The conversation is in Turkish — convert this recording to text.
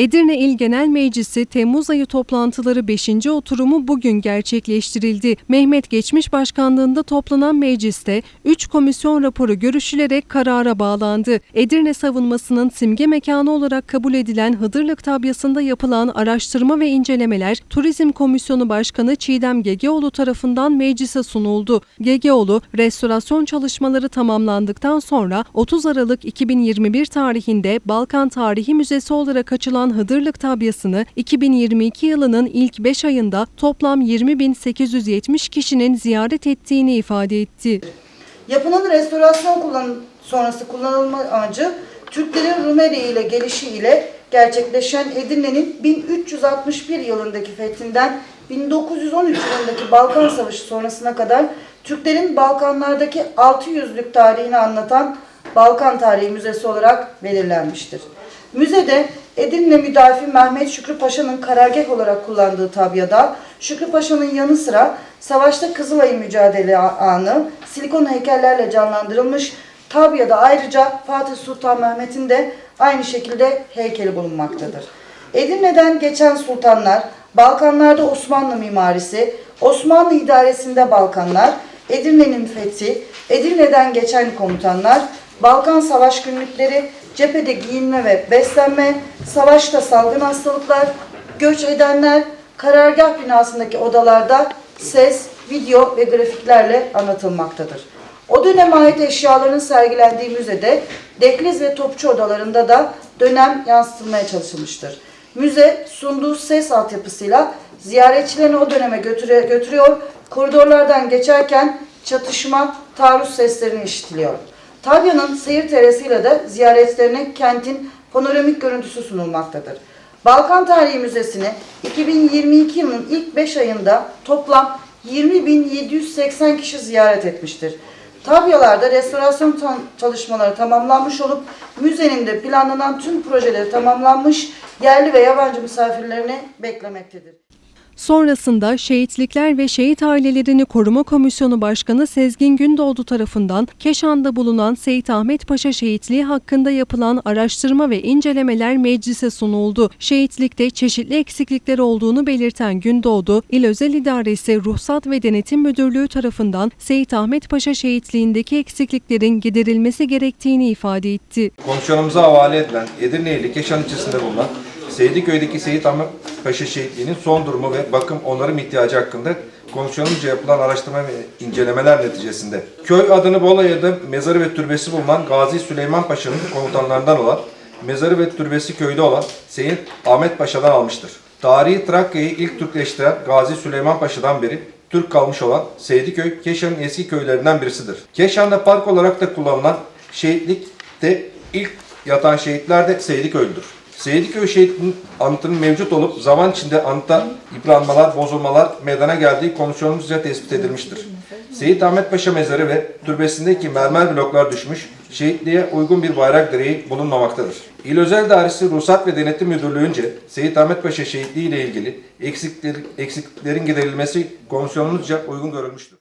Edirne İl Genel Meclisi Temmuz ayı toplantıları 5. oturumu bugün gerçekleştirildi. Mehmet Geçmiş Başkanlığında toplanan mecliste 3 komisyon raporu görüşülerek karara bağlandı. Edirne savunmasının simge mekanı olarak kabul edilen Hıdırlık tabyasında yapılan araştırma ve incelemeler Turizm Komisyonu Başkanı Çiğdem Gegeoğlu tarafından meclise sunuldu. Gegeoğlu, restorasyon çalışmaları tamamlandıktan sonra 30 Aralık 2021 tarihinde Balkan Tarihi Müzesi olarak açılan Hıdırlık tabyasını 2022 yılının ilk 5 ayında toplam 20.870 kişinin ziyaret ettiğini ifade etti. Yapının restorasyon kullan sonrası kullanılma amacı Türklerin Rumeli ile gelişi ile gerçekleşen Edirne'nin 1361 yılındaki fethinden 1913 yılındaki Balkan Savaşı sonrasına kadar Türklerin Balkanlardaki 600'lük tarihini anlatan Balkan Tarihi Müzesi olarak belirlenmiştir. Müzede Edirne müdafi Mehmet Şükrü Paşa'nın karargah olarak kullandığı tabyada Şükrü Paşa'nın yanı sıra savaşta Kızılay'ın mücadele anı silikon heykellerle canlandırılmış. Tabyada ayrıca Fatih Sultan Mehmet'in de aynı şekilde heykeli bulunmaktadır. Edirne'den geçen sultanlar, Balkanlarda Osmanlı mimarisi, Osmanlı idaresinde Balkanlar, Edirne'nin fethi, Edirne'den geçen komutanlar, Balkan savaş günlükleri, cephede giyinme ve beslenme, savaşta salgın hastalıklar, göç edenler, karargah binasındaki odalarda ses, video ve grafiklerle anlatılmaktadır. O döneme ait eşyaların sergilendiği müzede dekliz ve topçu odalarında da dönem yansıtılmaya çalışılmıştır. Müze sunduğu ses altyapısıyla ziyaretçilerini o döneme götürüyor, koridorlardan geçerken çatışma, taarruz seslerini işitiliyor. Tabya'nın seyir terasıyla da ziyaretlerine kentin panoramik görüntüsü sunulmaktadır. Balkan Tarihi Müzesi'ni 2022 yılının ilk 5 ayında toplam 20.780 kişi ziyaret etmiştir. Tabyalarda restorasyon çalışmaları tamamlanmış olup müzenin de planlanan tüm projeleri tamamlanmış yerli ve yabancı misafirlerini beklemektedir. Sonrasında Şehitlikler ve Şehit Ailelerini Koruma Komisyonu Başkanı Sezgin Gündoğdu tarafından Keşan'da bulunan Seyit Ahmet Paşa şehitliği hakkında yapılan araştırma ve incelemeler meclise sunuldu. Şehitlikte çeşitli eksiklikler olduğunu belirten Gündoğdu, İl Özel İdaresi Ruhsat ve Denetim Müdürlüğü tarafından Seyit Ahmet Paşa şehitliğindeki eksikliklerin giderilmesi gerektiğini ifade etti. Komisyonumuza havale edilen Edirne ili Keşan ilçesinde bulunan Seydiköy'deki Seyit Ahmet Paşa Şehitliği'nin son durumu ve bakım onarım ihtiyacı hakkında komisyonumuzca yapılan araştırma ve incelemeler neticesinde köy adını Bolaya'da mezarı ve türbesi bulunan Gazi Süleyman Paşa'nın komutanlarından olan mezarı ve türbesi köyde olan Seyit Ahmet Paşa'dan almıştır. Tarihi Trakya'yı ilk Türkleştiren Gazi Süleyman Paşa'dan beri Türk kalmış olan Seydiköy, Keşan'ın eski köylerinden birisidir. Keşan'da park olarak da kullanılan şehitlikte ilk yatan şehitler de Seydiköy'dür. Seydiköy şehitinin anıtının mevcut olup zaman içinde anıtta yıpranmalar, bozulmalar meydana geldiği komisyonumuzca tespit edilmiştir. Seyit Ahmet Paşa mezarı ve türbesindeki mermer bloklar düşmüş, şehitliğe uygun bir bayrak direği bulunmamaktadır. İl Özel Dairesi Ruhsat ve Denetim Müdürlüğü'nce Seyit Ahmet Paşa şehitliği ile ilgili eksikler, eksikliklerin giderilmesi komisyonumuzca uygun görülmüştür.